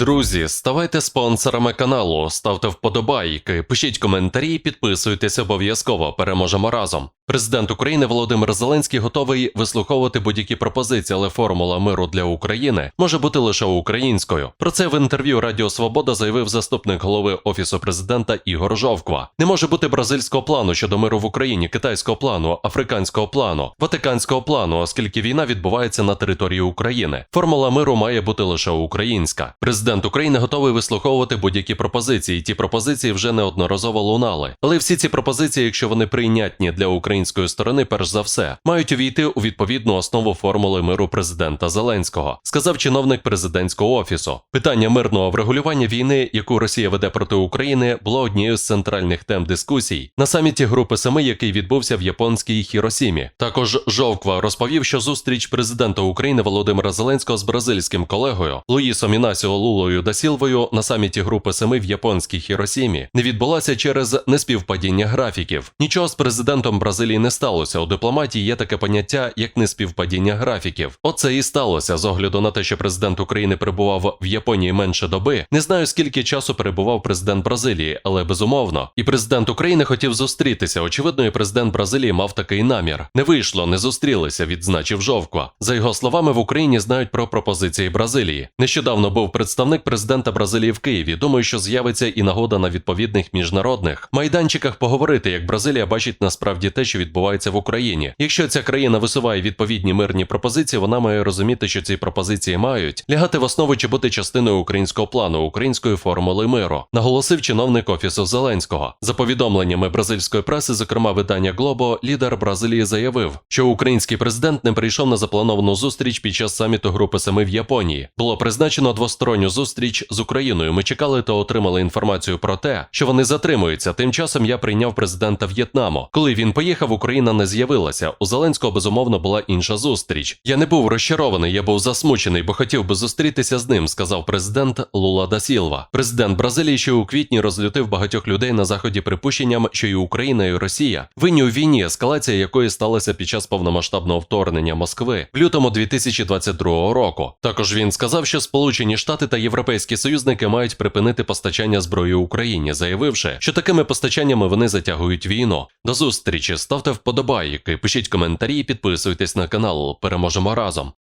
Друзі, ставайте спонсорами каналу, ставте вподобайки, пишіть коментарі, підписуйтесь обов'язково. Переможемо разом. Президент України Володимир Зеленський готовий вислуховувати будь-які пропозиції, але формула миру для України може бути лише українською. Про це в інтерв'ю Радіо Свобода заявив заступник голови офісу президента Ігор Жовква. Не може бути бразильського плану щодо миру в Україні, китайського плану, африканського плану, ватиканського плану, оскільки війна відбувається на території України. Формула миру має бути лише українська. Президент України готовий вислуховувати будь-які пропозиції. Ті пропозиції вже неодноразово лунали. Але всі ці пропозиції, якщо вони прийнятні для української сторони, перш за все, мають увійти у відповідну основу формули миру президента Зеленського, сказав чиновник президентського офісу. Питання мирного врегулювання війни, яку Росія веде проти України, було однією з центральних тем дискусій на саміті Групи Семи, який відбувся в японській Хіросімі. Також Жовква розповів, що зустріч президента України Володимира Зеленського з бразильським колегою Луїсом Інасіо Лулою да Сілвою на саміті Групи Семи в японській Хіросімі не відбулася через неспівпадіння графіків. Нічого з президентом Бразилії не сталося. У дипломатії є таке поняття як неспівпадіння графіків. Оце і сталося з огляду на те, що президент України перебував в Японії менше доби. Не знаю скільки часу перебував президент Бразилії, але безумовно. І президент України хотів зустрітися. Очевидно, і президент Бразилії мав такий намір. Не вийшло, не зустрілися, відзначив Жовква. За його словами, в Україні знають про пропозиції Бразилії. Нещодавно був представник президента Бразилії в Києві. Думаю, що з'явиться і нагода на відповідних міжнародних майданчиках поговорити, як Бразилія бачить насправді те, що відбувається в Україні. Якщо ця країна висуває відповідні мирні пропозиції, вона має розуміти, що ці пропозиції мають лягати в основу чи бути частиною українського плану, української формули миру, наголосив чиновник офісу Зеленського. За повідомленнями бразильської преси, зокрема видання Глобо, лідер Бразилії заявив, що український президент не прийшов на заплановану зустріч під час саміту Групи Семи в Японії. Було призначено двосторонню зустріч з Україною. Ми чекали та отримали інформацію про те, що вони затримуються. Тим часом я прийняв президента В'єтнаму. Коли він поїхав, Україна не з'явилася. У Зеленського безумовно була інша зустріч. Я не був розчарований, я був засмучений, бо хотів би зустрітися з ним, сказав президент Лула да Сілва. Президент Бразилії ще у квітні розлютив багатьох людей на заході припущенням, що і Україна, і Росія винні у війні, ескалація якої сталася під час повномасштабного вторгнення Москви в лютому 2022 року. Також він сказав, що Сполучені Штати та європейські союзники мають припинити постачання зброї Україні, заявивши, що такими постачаннями вони затягують війну. До зустрічі ставте вподобайки, пишіть коментарі, підписуйтесь на канал. Переможемо разом.